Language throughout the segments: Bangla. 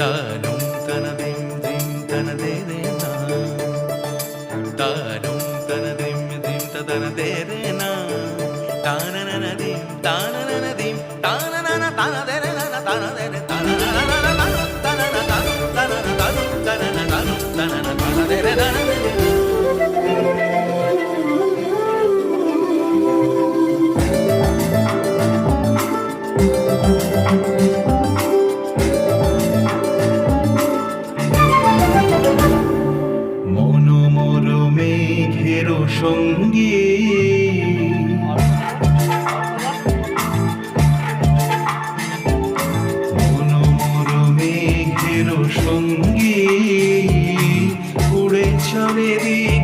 താനും തനതയും തനതേന താനും തനതയും തനതേന താനനനതയും താനനനതയും താന মনোমর মেঘের সঙ্গী সঙ্গী উড়ে চলে দিক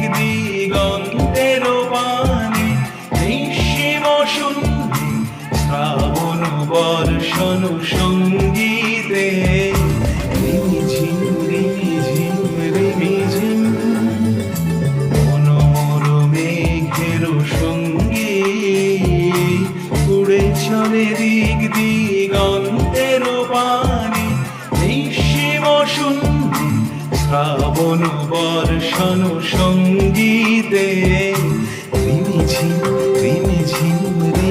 দিগন্তের পানে নিঃসীম শূন্যে শ্রাবণ বর্ষণ সঙ্গীতে রিমিঝিম রিমিঝিম রিমিঝিম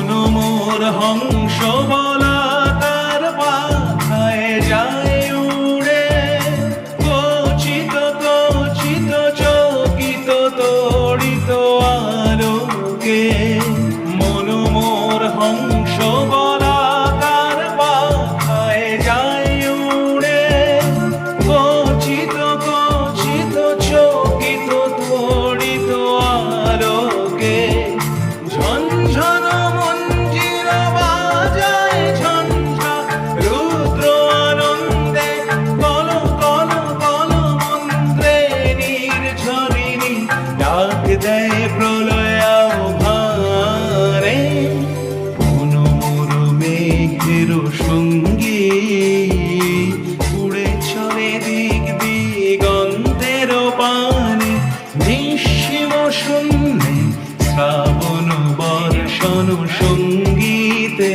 মনোমোর হংস বলা ডাক দেয় প্রলয় ভারে মনোমর মেঘের সঙ্গী। উড়ে চলে দিক দিগন্তের পানে, নিঃসীম শূন্যে শ্রাবণ বর্ষণ সঙ্গীতে।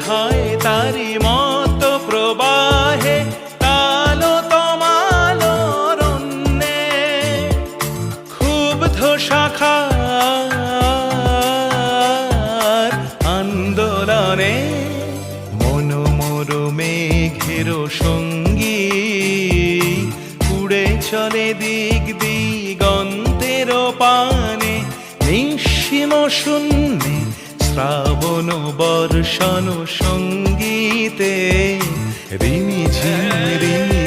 ধায় তারি মত প্রবাহে কালো তমালো রণ্যে ক্ষুব্ধ শাখার আন্দোলনে মনোমোর মেঘের সঙ্গী উড়ে চলে দিক দিগন্তের পানে নিঃসীম শূন্যে শ্রাবণ বর্ষণ সঙ্গীতে রিমিঝিম রিমি